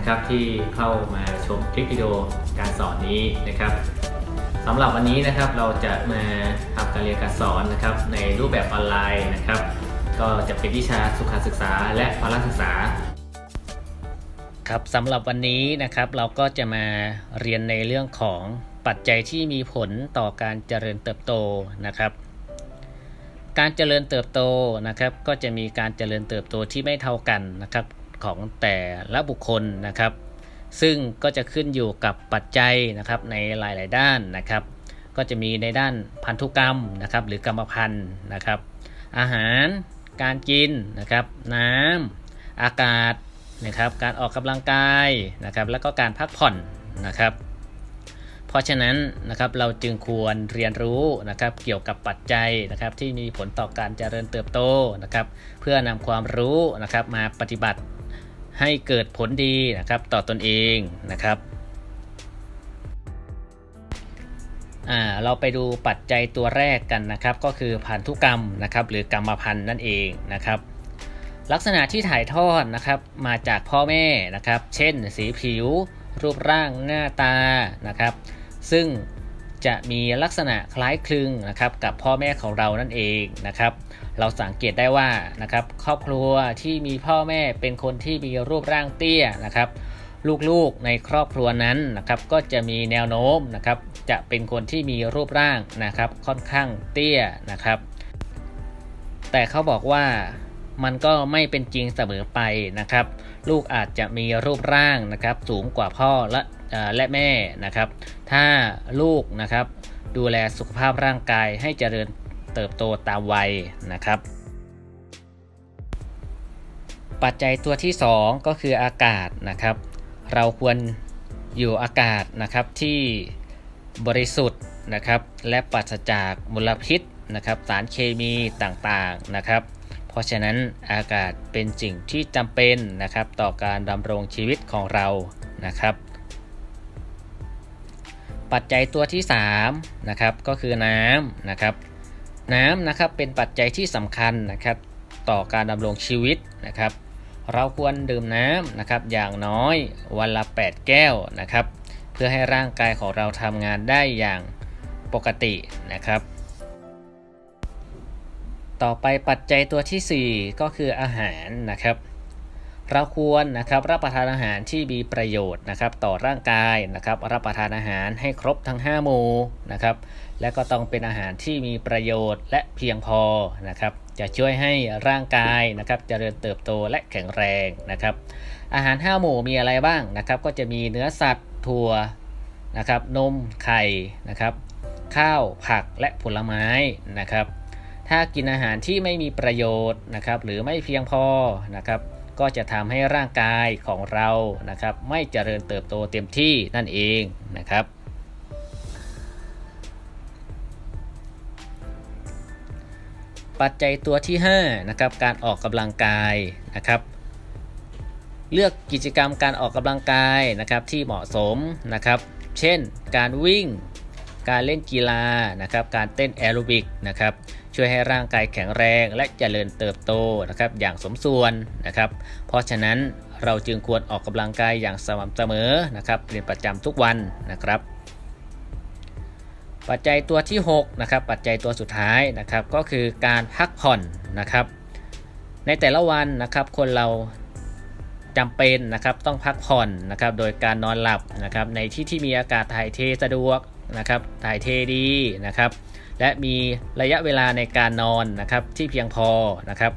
นะครับที่เข้ามาชมคลิปวิดีโอการสอนนี้นะครับสำหรับวันนี้นะครับเราจะมาทำการเรียนการสอนนะครับในรูปแบบออนไลน์นะครับ ก็จะเป็นวิชาสุขศึกษาและพละศึกษาครับสำหรับวันนี้นะครับเราก็จะมาเรียนในเรื่องของปัจจัยที่มีผลต่อการเจริญเติบโตนะครับ การเจริญเติบโตนะครับ ก็จะมีการเจริญเติบโตที่ไม่เท่ากันนะครับ ของแต่ละบุคคลนะครับ ซึ่งก็จะขึ้นอยู่กับปัจจัยนะครับในหลาย ๆ ด้านนะครับ ก็จะมีในด้านพันธุกรรมนะครับ หรือกรรมพันธุ์นะครับ อาหารการกินนะครับ น้ำอากาศนะครับ การออกกำลังกายนะครับ แล้วก็การพักผ่อนนะครับเพราะฉะนั้นนะครับเราจึงควรเรียนรู้นะครับเกี่ยวกับปัจจัยนะครับที่มีผลต่อการเจริญเติบโตนะครับ เพื่อนำความรู้นะครับมาปฏิบัติ ให้เกิดผลดีนะครับต่อตอนเองนะครับเราไปดูปัจจัยตัวแรกกันนะครับ ก็คือพันธุกรรมนะครับ หรือกรรมพันธุ์นั่นเองนะครับ ลักษณะที่ถ่ายทอดนะครับมาจากพ่อแม่นะครับ เช่น สีผิว รูปร่างหน้าตานะครับ ซึ่ง จะมีลักษณะคล้ายคลึงนะครับกับพ่อแม่ของเรานั่นเองนะครับ เราสังเกตได้ว่านะครับครอบครัวที่มีพ่อแม่เป็นคนที่มีรูปร่างเตี้ยนะครับ ลูกๆในครอบครัวนั้นนะครับก็จะมีแนวโน้มนะครับจะเป็นคนที่มีรูปร่างนะครับค่อนข้างเตี้ยนะครับ แต่เขาบอกว่ามันก็ไม่เป็นจริงเสมอไปนะครับ ลูกอาจจะมีรูปร่างนะครับสูงกว่าพ่อและ และแม่นะครับ ถ้าลูกนะครับดูแลสุขภาพร่างกายให้เจริญเติบโตตามวัยนะครับ ปัจจัยตัวที่ 2 ก็คืออากาศนะครับ เราควรอยู่อากาศนะครับที่บริสุทธิ์นะครับและปราศจากมลพิษนะครับสารเคมีต่างๆนะครับ เพราะฉะนั้นอากาศเป็นสิ่งที่จำเป็นนะครับต่อการดำรงชีวิตของเรานะครับ ปัจจัยตัวที่3นะครับก็คือน้ำนะครับน้ำนะครับเป็นปัจจัยที่สำคัญนะครับต่อการดำรงชีวิตนะครับ เราควรดื่มน้ำนะครับอย่างน้อยวันละ 8 แก้วนะครับ เพื่อให้ร่างกายของเราทำงานได้อย่างปกตินะครับ ต่อไปปัจจัยตัวทีสี่4 ก็คืออาหารนะครับ เราควรนะครับรับประทานอาหารที่มีประโยชน์นะครับต่อร่างกายนะครับรับประทานอาหารให้ครบทั้ง 5 หมู่นะครับและก็ต้องเป็นอาหารที่มีประโยชน์และเพียงพอนะครับจะช่วยให้ร่างกายนะครับจเจริญเติบโตและแข็งแรงนะครับอาหาร 5 หมู่มีอะไรบ้างนะครับก็จะมีเนื้อสัตว์ถั่วนะครับนมไข่นะครับข้าวผักและผลไม้นะครับถ้ากินอาหารที่ไม่มีประโยชน์นะครับหรือไม่เพียงพอนะครับ ก็จะทำให้ร่างกายของเรานะครับ ไม่เจริญเติบโตเต็มที่นั่นเองนะครับ ปัจจัยตัวที่5นะครับการออกกำลังกายนะครับเลือกกิจกรรมการออกกำลังกายนะครับที่เหมาะสมนะครับ เช่น การวิ่ง การเล่นกีฬานะครับการเต้นแอโรบิกนะครับช่วยให้ร่างกายแข็งแรงและเจริญเติบโตนะครับอย่างสมส่วนนะครับเพราะฉะนั้นเราจึงควรออกกำลังกายอย่างสม่ำเสมอนะครับเป็นประจำทุกวันนะครับปัจจัยตัวที่6นะครับปัจจัยตัวสุดท้ายนะครับก็คือการพักผ่อนนะครับ ในแต่ละวันนะครับคนเราจำเป็นนะครับต้องพักผ่อนนะครับโดยการนอนหลับนะครับในที่ที่มีอากาศถ่ายเทสะดวก นะครับถ่ายเทดีนะครับและมีระยะเวลาในการนอนนะครับที่เพียงพอนะครับ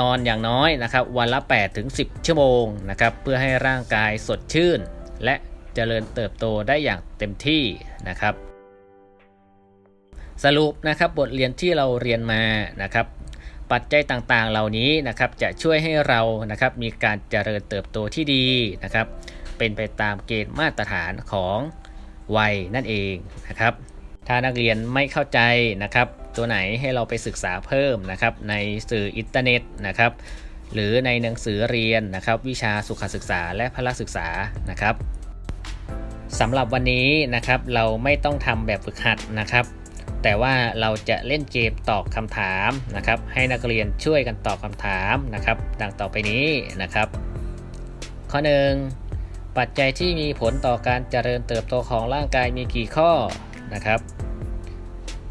นอนอย่างน้อยนะครับวันละ 8 ถึง 10 ชั่วโมงนะครับเพื่อให้ร่างกายสดชื่น และเจริญเติบโตได้อย่างเต็มที่นะครับ สรุปนะครับบทเรียนที่เราเรียนมานะครับ ปัจจัยต่างๆเหล่านี้นะครับจะช่วยให้เรานะครับมีการเจริญเติบโตที่ดีนะครับ เป็นไปตามเกณฑ์มาตรฐานของ วัยนั่นเองนะครับ ถ้านักเรียนไม่เข้าใจนะครับ ตัวไหนให้เราไปศึกษาเพิ่มนะครับ ในสื่ออินเทอร์เน็ตนะครับ หรือในหนังสือเรียนนะครับ วิชาสุขศึกษาและพละศึกษานะครับสำหรับวันนี้นะครับเราไม่ต้องทำแบบฝึกหัดนะครับ แต่ว่าเราจะเล่นเกมตอบคำถามนะครับ ให้นักเรียนช่วยกันตอบคำถามนะครับ ดังต่อไปนี้นะครับ ข้อ 1 ปัจจัยที่มีผลต่อการเจริญเติบโตของร่างกายมีกี่ข้อนะครับ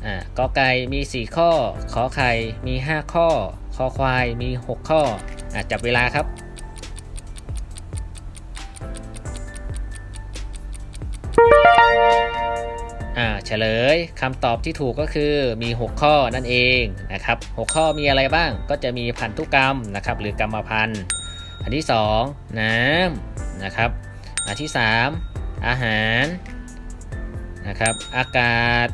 อ่ากอไก่มี 4 ข้อ ขอไข่มี 5 ข้อ คอควายมี 6 ข้ออะจับเวลาครับอ่าเฉลยคำตอบที่ถูกก็คือมี 6 ข้อนั่นเองนะครับ 6 ข้อมีอะไรบ้างก็จะมีพันธุกรรมนะครับ หรือกรรมพันธุ์ อันที่ 2 น้ำนะครับ อันที่ 3 อาหารนะครับ อากาศ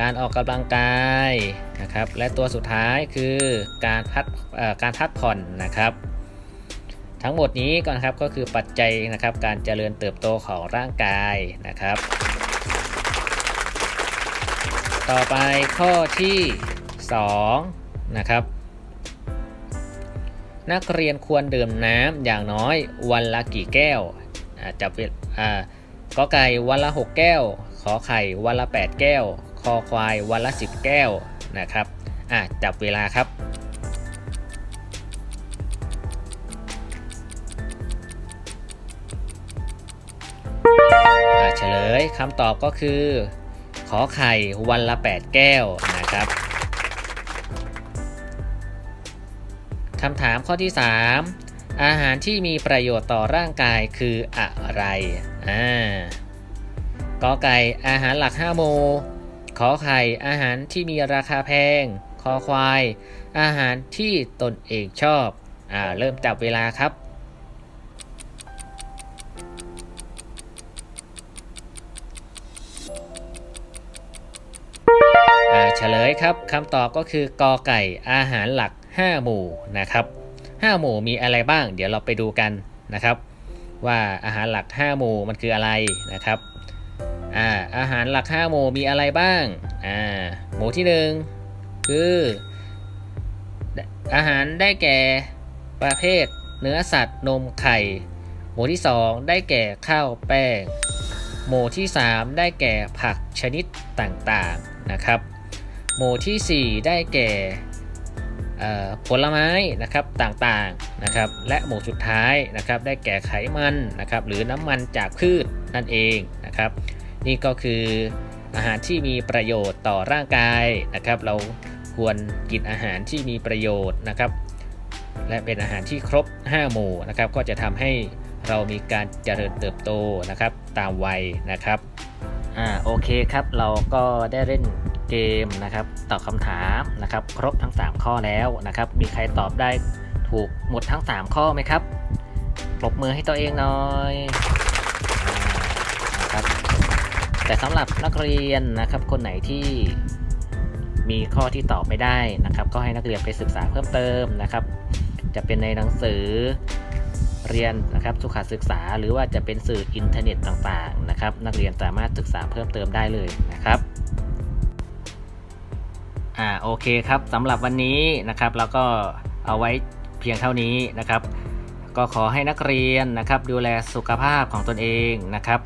การออกกำลังกายนะครับ และตัวสุดท้ายคือการพักการพักผ่อนนะครับทั้งหมดนี้ก่อนครับก็คือปัจจัยนะครับการเจริญเติบโตของร่างกายนะครับ ต่อไปข้อที่2นะครับ นักเรียนควรดื่มน้ำอย่างน้อยวันละกี่แก้วจับเวลอ่ากอไก่วันละ 6 แก้ว ขอไข่วันละ 8 แก้ว คอควายวันละ 10 แก้วนะครับอะจับเวลาครับเฉลยคำตอบก็คือ ขอไข่วันละ 8 แก้วนะครับ คำถามข้อที่ 3 อาหารที่มีประโยชน์ต่อร่างกายคืออะไร อ่ากอไก่อาหารหลัก5หมู่ขอไข่อาหารที่มีราคาแพง คอควาย อาหารที่ตนเองชอบ อ่า เริ่มจับเวลาครับ อ่า เฉลยครับคำตอบก็คือกอไก่อาหารหลัก 5 หมู่นะครับ 5 หมู่มีอะไรบ้าง เดี๋ยวเราไปดูกันนะครับ ว่าอาหารหลัก 5 หมู่มันคืออะไรนะครับอ่าอาหารหลัก 5 หมู่มีอะไรบ้างอ่าหมู่ที่ 1 คืออาหารได้แก่ประเภทเนื้อสัตว์นมไข่ หมู่ที่ 2 ได้แก่ข้าวแป้ง หมู่ที่ 3 ได้แก่ผักชนิดต่างๆนะครับ หมู่ทีสี่4 ได้แก่ ผลไม้นะครับต่างๆนะครับและหมู่สุดท้ายนะครับได้แก่ไขมันนะครับหรือน้ำมันจากพืชนั่นเองนะครับนี่ก็คืออาหารที่มีประโยชน์ต่อร่างกายนะครับ เราควรกินอาหารที่มีประโยชน์นะครับ และเป็นอาหารที่ครบ 5 หมู่นะครับ ก็จะทำให้เรามีการเจริญเติบโตนะครับ ตามวัยนะครับอ่าโอเคครับเราก็ได้เล่น เกมนะครับตอบคำถามนะครับ ครบทั้ง 3 ข้อแล้วนะครับ มีใครตอบได้ถูกหมดทั้ง 3 ข้อไหมครับปรบมือให้ตัวเองหน่อยนะครับแต่สำหรับนักเรียนนะครับคนไหนที่มีข้อที่ตอบไม่ได้นะครับ ก็ให้นักเรียนไปศึกษาเพิ่มเติมนะครับ จะเป็นในหนังสือเรียนนะครับสุขศึกษาหรือว่าจะเป็นสื่ออินเทอร์เน็ตต่างๆนะครับ นักเรียนสามารถศึกษาเพิ่มเติมได้เลยนะครับ อ่าโอเคครับสำหรับวันนี้นะครับเราก็เอาไว้เพียงเท่านี้นะครับ ก็ขอให้นักเรียนนะครับดูแลสุขภาพของตนเองนะครับ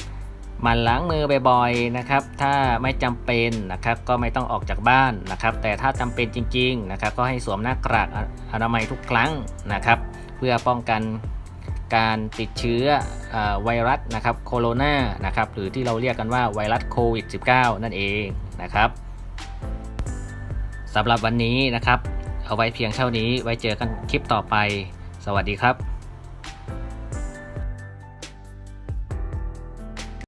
มันล้างมือบ่อยๆนะครับ ถ้าไม่จำเป็นนะครับก็ไม่ต้องออกจากบ้านนะครับ แต่ถ้าจำเป็นจริงๆนะครับ ก็ให้สวมหน้ากากอนามัยทุกครั้งนะครับ เพื่อป้องกันการติดเชื้อไวรัสนะครับโคโรนานะครับหรือที่เราเรียกกันว่าไวรัสโควิด -19 นั่นเองนะครับ สำหรับวันนี้นะครับ เอาไว้เพียงเท่านี้ไว้เจอกันคลิปต่อไป สวัสดีครับ